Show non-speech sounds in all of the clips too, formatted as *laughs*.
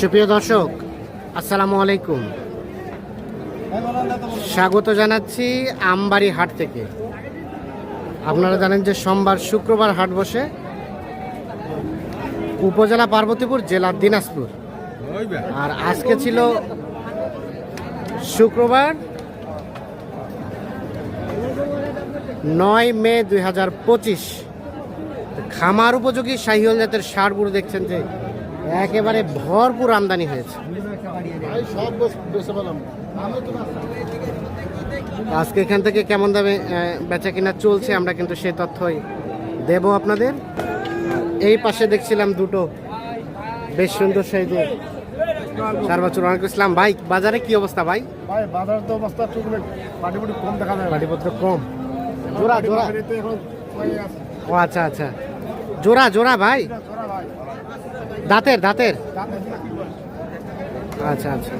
সুপ্রিয় দর্শক, আসসালামু আলাইকুম। স্বাগত জানাচ্ছি আমবাড়ি হাট থেকে। আপনারা জানেন যে সোমবার, শুক্রবার হাট বসে উপজেলা পার্বতীপুর জেলা দিনাজপুর। আর আজকে ছিল শুক্রবার নয় মে দুই হাজার পঁচিশ। খামার উপযোগী শাহিওল জাতের সারগুলো দেখছেন যে একেবারে ভরপুর আমদানি হয়েছে। আজকে এখান থেকে কেমন দামে বেচা কিনা চলছে আমরা কিন্তু সেই তথ্যই দেব আপনাদের। এই পাশে দেখছিলাম দুটো বেশ সুন্দর সাইজের চার বছর অনেক ইসলাম ভাই বাজারে কি অবস্থা ভাই? ভাই বাজার তো অবস্থা টুকরে কম দেখা যায়। গাড়িপত্র কম। জোড়া জোড়া। ও আচ্ছা আচ্ছা। জোড়া জোড়া ভাই। দাঁতের দাঁতের? আচ্ছা আচ্ছা।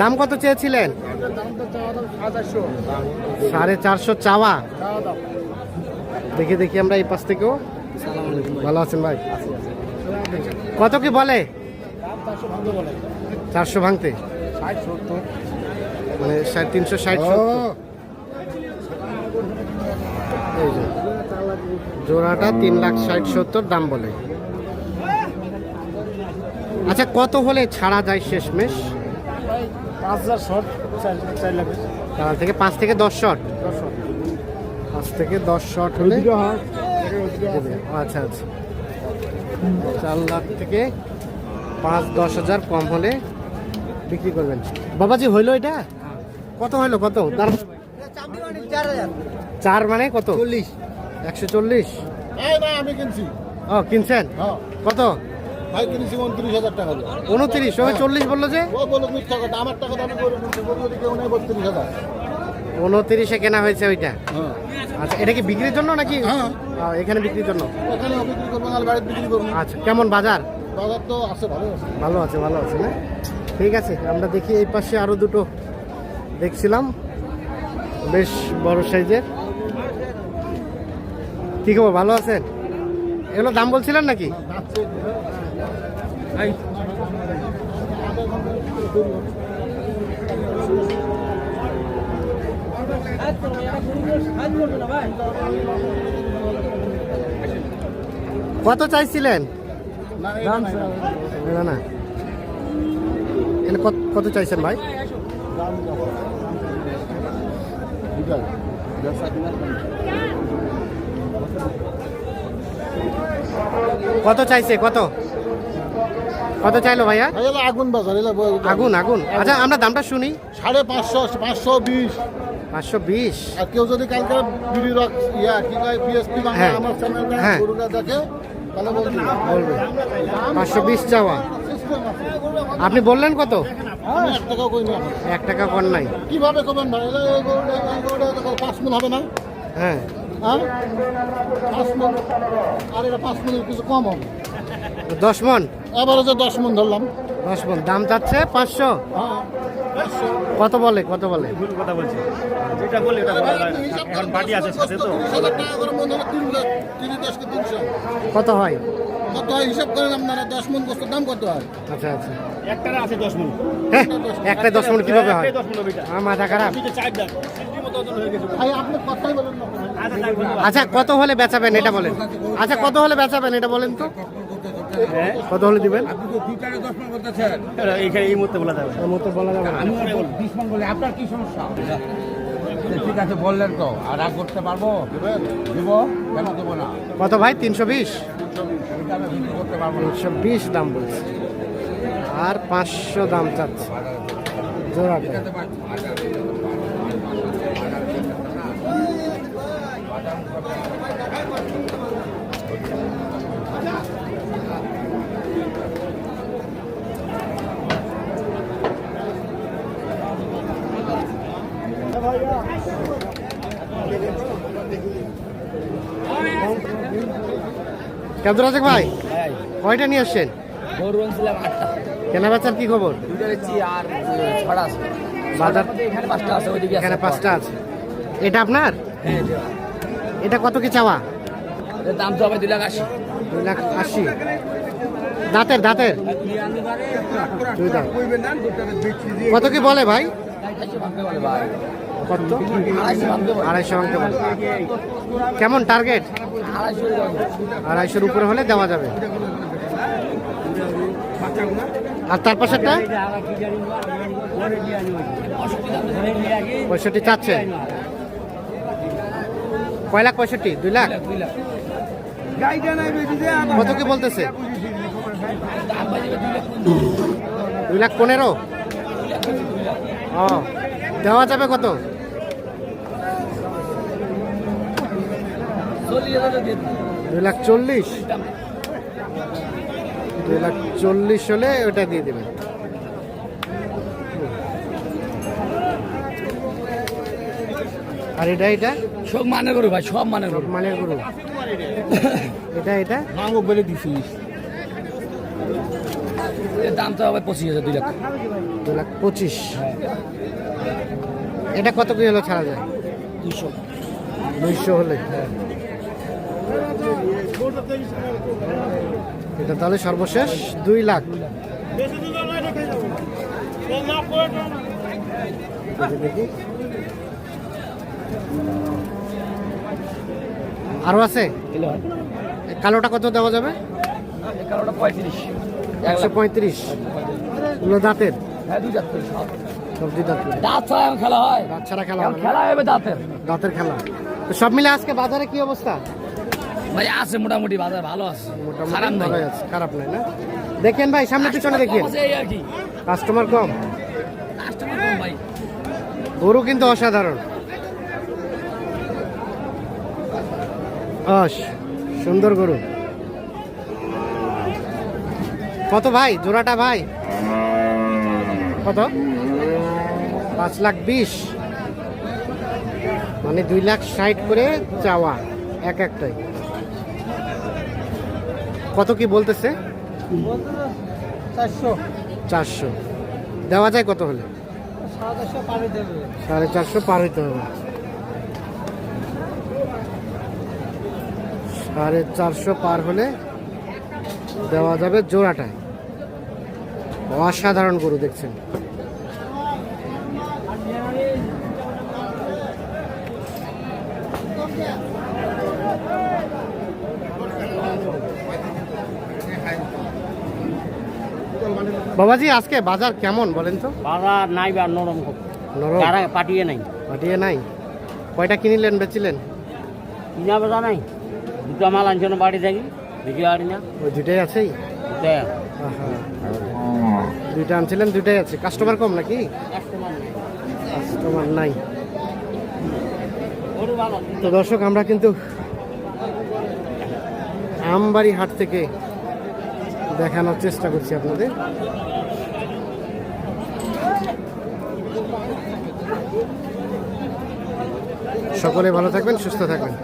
দাম কত চেয়েছিলেন? সাড়ে চারশো চাওয়া। দেখি দেখি আমরা এই পাশ থেকেও। ভালো আছেন ভাই? কত কি বলে? চারশো ভাঙতে। মানে সাড়ে তিনশো ষাট জোড়াটা তিন লাখ ষাট সত্তর দাম বলে। আচ্ছা কত হলে ছাড়া যায় শেষমেশ? পাঁচ হাজার শর্ট চার তার থেকে পাঁচ থেকে দশ শট? পাঁচ থেকে দশ শট হলে আচ্ছা আচ্ছা। চার লাখ থেকে পাঁচ দশ হাজার কম হলে বিক্রি করবেন। বাবাজি হইল এটা? কত হইল কত? দাঁড়ান। চার মানে কত? চল্লিশ। একশো চল্লিশ? এই আমি কিনছি। ও কিনছেন? হ্যাঁ। কত? ভাই কিনেছি উনত্রিশ হাজার টাকা উনত্রিশ ওই চল্লিশ বলল যে? ও বলো মিথ্যা কথা আমার টাকা তো আমি করে দিচ্ছি গরু যদি কেউ নেই বত্রিশ হাজার। উনত্রিশে কেনা হয়েছে ওইটা? হ্যাঁ। আচ্ছা এটা কি বিক্রির জন্য নাকি? হ্যাঁ। এখানে বিক্রির জন্য? বিক্রি করব আর বাড়িতে বিক্রি করব। আচ্ছা কেমন বাজার? বাজার তো আছে ভালো আছে। ভালো আছে ভালো আছে না? ঠিক আছে আমরা দেখি এই পাশে আরও দুটো দেখছিলাম। বেশ বড় সাইজের। কি খবর ভালো আছেন? এগুলো দাম বলছিলেন নাকি? কত চাইছিলেন না না। কত কত চাইছেন ভাই। কত চাইছে কত কত চাইলো ভাইয়া? ভাই, আগুন বাজার আগুন আগুন। আচ্ছা আমরা দামটা শুনি। সাড়ে পাঁচশো পাঁচশো বিশ। পাঁচশো বিশ। আর কেউ যদি কালকে বিডি রক ইয়া কি কয় পিএসপি বাংলা হ্যাঁ। আমার চ্যানেলটা হ্যাঁ। গরুটা দেখে তাহলে বলবে। পাঁচশো বিশ চাওয়া। আপনি বললেন কত? এক টাকাও কই না। এক টাকা কর নাই। কীভাবে ভাই? তো পাঁচ মিনিট হবে না? হ্যাঁ। হ্যাঁ? পাঁচ মিনিট আর এটা পাঁচ মিনিট কিছু কম হবে। দশ মন এবারে যে দশ মিনিট ধরলাম। দশ মন দাম চাচ্ছে পাঁচশো? হ্যাঁ পাঁচশো। কত বলে কত বলে? ভুল কথা বলছি। যেটা বলি। এখন পার্টি আছে সাথে তো। মনে কত হয়? কত হয়? হিসাব করেন আপনারা দশ মন গোস্তের দাম কত হয়? আচ্ছা আচ্ছা। একটারে আছে দশ মিনিট হ্যাঁ একটা দশ মন কীভাবে হয়? দশ মিনিট ওইটা আমার মাথা খারাপ। আপনি তো চার দাম সিন্ডির মতো ওজন হয়ে গেছে। ভাই আপনি কথাই বলেন না। ভাই। আচ্ছা। আচ্ছা কত হলে বেচাবেন এটা বলেন। আচ্ছা কত হলে বেচাবেন এটা বলেন তো। কত হলে দিবেন? এইখানে এই মুহূর্তে বলা যাবে। ওর মতো বলা যাবে। আমি বিশ মন বলে আপনার কি সমস্যা? ঠিক আছে বললেন তো। আর রাগ করতে পারব? দিব? কেন দেবো না? কত ভাই? তিনশো বিশ? তিনশো বিশ দাম বলছে। আর পাঁচশো দাম চাচ্ছে। জোড়াটা কেমন রাজাক ভাই? কয়টা নিয়ে আসছেন? গরু আনছিলাম আটটা। কেনা বেচার কি খবর? দুটো বেচছি আর ছটা আছে। বাজার এখানে পাঁচটা আছে ওইদিকে এখানে পাঁচটা আছে। এটা আপনার? হ্যাঁ এটা। কত কি চাওয়া? দাম তো হবে দুই লাখ আশি। দুই লাখ আশি। দাঁতের দাঁতের? কত কি বলে ভাই? কেমন টার্গেট আড়াইশোর উপরে হলে দেওয়া যাবে। আর তার পাশেরটা? পঁয়ষট্টি চাচ্ছে। কয় লাখ পঁয়ষট্টি? দুই লাখ? কত কি বলতেছে? দুই লাখ পনেরো? ও দেওয়া যাবে কত। দুই লাখ চল্লিশ। দুই লাখ চল্লিশ হলে ওটা দিয়ে দেবেন। আর এটা এটা? সব মানে করু ভাই সব মানে করু মানে গরু। *laughs* এটা এটা? বলে দিছিস। দাম তো হবে পঁচিশ হাজার দুই লাখ। দু লাখ পঁচিশ। এটা কত কি হলো ছাড়া যায়? দুশো দুইশো হলে। এটা তাহলে সর্বশেষ দুই লাখ। দেখি আরও আছে? হয়। কালোটা কত দেওয়া যাবে? কালোটা পঁয়ত্রিশ। একশো পঁয়ত্রিশ। এগুলো দাঁতের? হ্যাঁ দাঁত। দাঁতের দাঁত ছাড়া খেলা হয়? দাঁত ছাড়া খেলা? খেলা হবে দাঁতের। দাঁতের খেলা। তো সব মিলে আজকে বাজারে কি অবস্থা? ভাই আছে মোটামুটি বাজার ভালো আছে। খারাপ নাই। আছে খারাপ নাই না? দেখেন ভাই সামনে পিছনে দেখেন। কাস্টমার কম। কাস্টমার কম ভাই। গরু কিন্তু অসাধারণ। অস সুন্দর গরু। কত ভাই? জোড়াটা ভাই? কত? পাঁচ লাখ বিশ। মানে দুই লাখ ষাট করে চাওয়া এক একটাই। কত কি বলতেছে? চারশো। দেওয়া যায় কত হলে? সাড়ে চারশো পার হইতে হবে। সাড়ে চারশো পার হলে দেওয়া যাবে জোড়াটায়। অসাধারণ গরু দেখছেন। বাবাজি আজকে বাজার কেমন বলেন তো? বাজার নাই বা নরম খুব নরম? পাঠিয়ে নাই। পাঠিয়ে নাই। কয়টা কিনিলেন বেচিলেন? কিনা বেচা নাই। দুটো মাল আনছিল বাড়ি থাকি বিক্রি বাড়ি না। ওই দুইটাই আছেই? দুটাই। দুইটা আনছিলেন, দুইটাই আছে। কাস্টমার কম নাকি? কাস্টমার নাই। তো দর্শক, আমরা কিন্তু আমবাড়ি হাট থেকে দেখানোর চেষ্টা করছি আপনাদের। সকলে ভালো থাকবেন, সুস্থ থাকবেন।